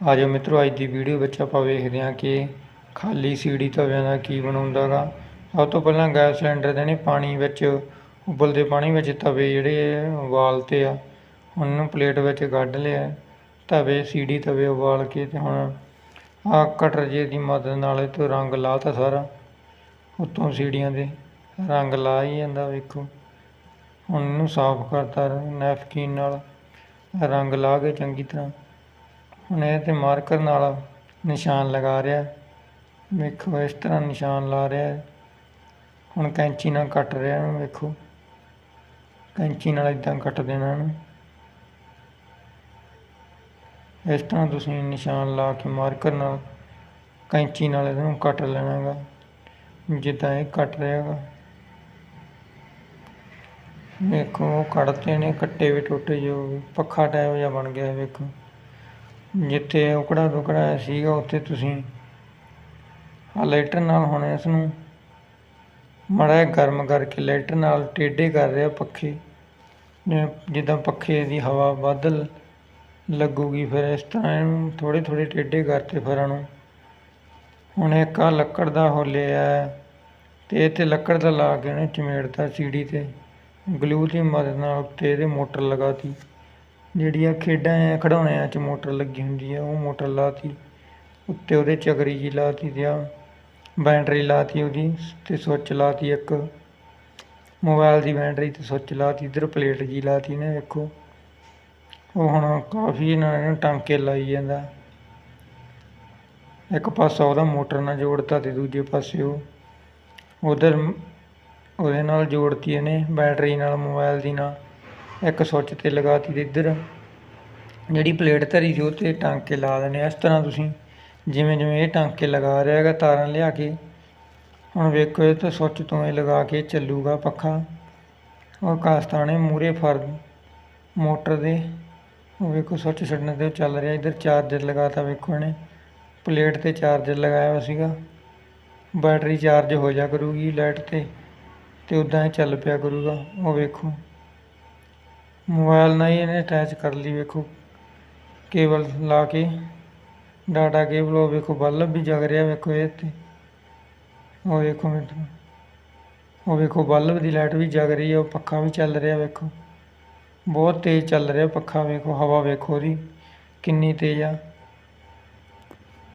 ਆ ਜਾਓ ਮਿੱਤਰੋ, ਅੱਜ ਦੀ ਵੀਡੀਓ ਵਿੱਚ ਆਪਾਂ ਵੇਖਦੇ ਹਾਂ ਕਿ ਖਾਲੀ ਸੀੜੀ ਤਵਿਆਂ ਦਾ ਕੀ ਬਣਾਉਂਦਾ ਗਾ ਸਭ ਤੋਂ ਪਹਿਲਾਂ ਗੈਸ ਸਿਲੰਡਰ ਦੇ ਨੇ ਪਾਣੀ ਵਿੱਚ, ਉਬਲਦੇ ਪਾਣੀ ਵਿੱਚ ਤਵੇ ਜਿਹੜੇ ਉਬਾਲਤੇ ਆ। ਉਹਨੂੰ ਪਲੇਟ ਵਿੱਚ ਕੱਢ ਲਿਆ, ਤਵੇ, ਸੀੜੀ ਤਵੇ ਉਬਾਲ ਕੇ ਤੇ ਹੁਣ ਆ ਕਟਰ ਜੇ ਦੀ ਮਦਦ ਨਾਲ ਇਹ ਤੋਂ ਰੰਗ ਲਾਤਾ ਸਾਰਾ, ਉੱਤੋਂ ਸੀੜੀਆਂ ਦੇ ਰੰਗ ਲਾ ਹੀ ਜਾਂਦਾ ਵੇਖੋ। ਹੁਣ ਇਹਨੂੰ ਸਾਫ਼ ਕਰਤਾ ਨੈਪਕਿਨ ਨਾਲ, ਰੰਗ ਲਾ ਕੇ ਚੰਗੀ ਤਰ੍ਹਾਂ। ਹੁਣ ਇਹ ਤੇ ਮਾਰਕਰ ਨਾਲ ਨਿਸ਼ਾਨ ਲਗਾ ਰਿਹਾ। ਵੇਖੋ, ਇਸ ਤਰ੍ਹਾਂ ਨਿਸ਼ਾਨ ਲਾ ਰਿਹਾ। ਹੁਣ ਕੈਂਚੀ ਨਾਲ ਕੱਟ ਰਿਹਾ ਇਹਨੂੰ, ਵੇਖੋ। ਕੈਂਚੀ ਨਾਲ ਇਦਾਂ ਕੱਟ ਦੇਣਾ ਇਹਨੂੰ। ਇਸ ਤਰ੍ਹਾਂ ਤੁਸੀਂ ਨਿਸ਼ਾਨ ਲਾ ਕੇ ਮਾਰਕਰ ਨਾਲ ਕੈਂਚੀ ਨਾਲ ਇਹਨੂੰ ਕੱਟ ਲੈਣਾ ਹੈਗਾ ਜਿੱਦਾਂ ਇਹ ਕੱਟ ਰਿਹਾ ਹੈਗਾ ਵੇਖੋ ਕੱਟਦੇ ਨੇ, ਕੱਟੇ ਵੀ ਟੁੱਟੇ ਜੋ, ਪੱਖਾ ਟਾਈਪ ਜਿਹਾ ਬਣ ਗਿਆ, ਵੇਖੋ। ਜਿੱਥੇ ਉਕੜਾ ਦੁਕੜਾ ਸੀਗਾ, ਉੱਥੇ ਤੁਸੀਂ ਆ ਲਾਈਟਰ ਨਾਲ ਹੁਣ ਇਸ ਨੂੰ ਮਾੜਾ ਗਰਮ ਕਰਕੇ ਲਾਈਟਰ ਨਾਲ ਟੇਢੇ ਕਰ ਰਿਹਾ ਪੱਖੇ। ਜਿੱਦਾਂ ਪੱਖੇ ਦੀ ਹਵਾ ਵੱਧ ਲ- ਲੱਗੂਗੀ, ਫਿਰ ਇਸ ਤਰ੍ਹਾਂ ਇਹਨੂੰ ਥੋੜ੍ਹੇ ਥੋੜ੍ਹੇ ਟੇਢੇ ਕਰਤੇ ਫਿਰਾਂ ਨੂੰ ਹੁਣ ਇੱਕ ਆ ਲੱਕੜ ਦਾ ਹੋ ਲਿਆ ਤੇ ਇਹ 'ਤੇ ਲੱਕੜ ਦਾ ਲਾ ਕੇ ਉਹਨੇ ਚਮੇੜਤਾ ਸੀੜੀ ਤੇ, ਗਲੂ ਦੀ ਮਦਦ ਨਾਲ ਉੱਤੇ ਇਹਦੇ ਮੋਟਰ ਲਗਾਤੀ ਜਿਹੜੀਆਂ ਖੇਡਾਂ ਆ ਖਿਡੌਣਿਆਂ 'ਚ ਮੋਟਰ ਲੱਗੀ ਹੁੰਦੀ ਆ, ਉਹ ਮੋਟਰ ਲਾਤੀ। ਉੱਤੇ ਉਹਦੇ ਚਕਰੀ ਜੀ ਲਾਤੀ ਤੇ ਆ, ਬੈਟਰੀ ਲਾਤੀ ਉਹਦੀ ਤੇ ਸੁੱਚ ਲਾਤੀ ਇੱਕ। ਮੋਬਾਈਲ ਦੀ ਬੈਟਰੀ ਤੇ ਸੁੱਚ ਲਾਤੀ, ਇੱਧਰ ਪਲੇਟ ਜੀ ਲਾਤੀ ਨੇ, ਵੇਖੋ। ਉਹ ਹੁਣ ਕਾਫੀ ਇਹਨਾਂ ਨੇ ਟਾਂਕੇ ਲਾਈ ਜਾਂਦਾ। ਇੱਕ ਪਾਸਾ ਉਹਦਾ ਮੋਟਰ ਨਾਲ ਜੋੜਤਾ ਤੇ ਦੂਜੇ ਪਾਸੇ ਉਹ। ਉਧਰ ਉਹਦੇ ਨਾਲ ਜੋੜਤੀ ਇਹਨੇ ਬੈਟਰੀ ਨਾਲ ਮੋਬਾਈਲ ਦੀ ਨਾਲ। ਇੱਕ ਸੁੱਚ ਤੇ ਲਗਾਤੀ ਤੇ ਇੱਧਰ। ਜਿਹੜੀ ਪਲੇਟ ਧਰੀ ਸੀ ਉਹ 'ਤੇ ਟਾਂਕੇ ਲਾ ਦੇਣੇ ਇਸ ਤਰ੍ਹਾਂ ਤੁਸੀਂ ਜਿਵੇਂ ਜਿਵੇਂ ਇਹ ਟਾਂਕੇ ਲਗਾ ਰਿਹਾ ਹੈਗਾ, ਤਾਰਾਂ ਲਿਆ ਕੇ, ਹੁਣ ਵੇਖੋ ਇਹ ਤਾਂ ਸੁੱਚ ਤੋਂ ਇਹ ਲਗਾ ਕੇ ਚੱਲੂਗਾ ਪੱਖਾ। ਉਹ ਕਾਸਤਾਨੇ ਮੂਰੇ ਫਰ ਮੋਟਰ ਦੇ। ਉਹ ਵੇਖੋ ਸੁੱਚ ਛੱਡਣ ਤੇ ਉਹ ਚੱਲ ਰਿਹਾ। ਇੱਧਰ ਚਾਰਜਰ ਲਗਾਤਾ ਵੇਖੋ ਇਹਨੇ। ਪਲੇਟ ਤੇ ਚਾਰਜਰ ਲਗਾਇਆ ਹੋਇਆ ਸੀਗਾ। ਬੈਟਰੀ ਚਾਰਜ ਹੋ ਜਾ ਕਰੂਗੀ ਲਾਈਟ ਤੇ ਤੇ ਉਦਾਂ ਹੀ ਚੱਲ ਪਿਆ ਕਰੂਗਾ। ਉਹ ਵੇਖੋ। ਮੋਬਾਈਲ ਨਾਲ ਹੀ ਇਹਨੇ ਅਟੈਚ ਕਰ ਲਈ ਵੇਖੋ। ਕੇਬਲ ਲਾ ਕੇ ਡਾਟਾ ਕੇਬਲ ਉਹ ਵੇਖੋ ਬਲਬ ਵੀ ਜਗ ਰਿਹਾ ਵੇਖੋ ਇਹ ਤੇ। ਉਹ ਵੇਖੋ ਮਿੰਟ। ਉਹ ਵੇਖੋ ਬਲਬ ਦੀ ਲਾਈਟ ਵੀ ਜਗ ਰਹੀ ਹੈ ਉਹ ਪੱਖਾ ਵੀ ਚੱਲ ਰਿਹਾ ਵੇਖੋ। ਬਹੁਤ ਤੇਜ਼ ਚੱਲ ਰਿਹਾ ਪੱਖਾ ਵੇਖੋ, ਹਵਾ ਵੇਖੋ ਉਹਦੀ। ਕਿੰਨੀ ਤੇਜ਼ ਆ।